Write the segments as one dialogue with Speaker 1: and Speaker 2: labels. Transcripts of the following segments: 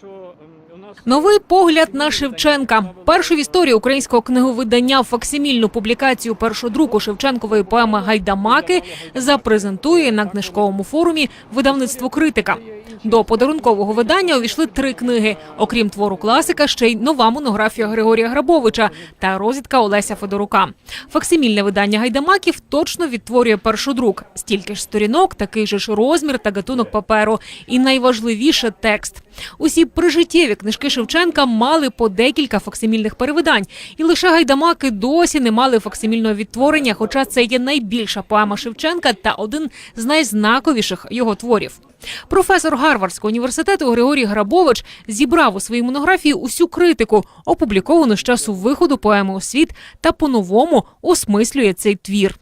Speaker 1: 说嗯 Новий погляд на Шевченка. Першу в історії українського книговидання факсимільну публікацію першодруку Шевченкової поеми Гайдамаки запрезентує на книжковому форумі видавництво критика. До подарункового видання увійшли три книги. Окрім твору класика, ще й нова монографія Григорія Грабовича та розвідка Олеся Федорука. Факсимільне видання гайдамаків точно відтворює першодрук. Стільки ж сторінок, такий же ж розмір та гатунок паперу. І найважливіше текст. Усі прижиттєві книжки Шевченка мали по декілька факсимільних перевидань, і лише гайдамаки досі не мали факсимільного відтворення, хоча це є найбільша поема Шевченка та один з найзнаковіших його творів. Професор Гарвардського університету Григорій Грабович зібрав у своїй монографії усю критику, опубліковану з часу виходу поеми у світ, та по-новому осмислює цей твір.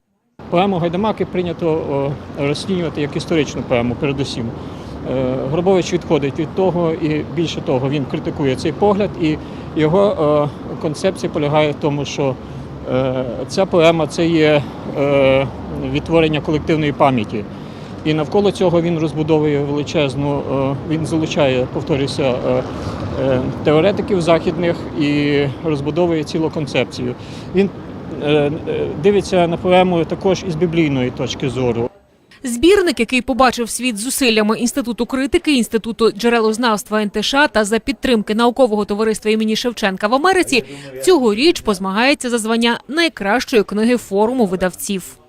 Speaker 2: Поему Гайдамаки прийнято розцінювати як історичну поему, передусім. Е, Гробович відходить від того, і більше того, він критикує цей погляд, і його е, концепція полягає в тому, що е, ця поема це є відтворення колективної пам'яті. І навколо цього він розбудовує величезну, він залучає, повторюся, теоретиків західних і розбудовує цілу концепцію. Він дивиться на поему також із біблійної точки зору.
Speaker 1: Збірник, який побачив світ зусиллями інституту критики, інституту джерелознавства НТШ та за підтримки наукового товариства імені Шевченка в Америці, цьогоріч позмагається за звання найкращої книги форуму видавців.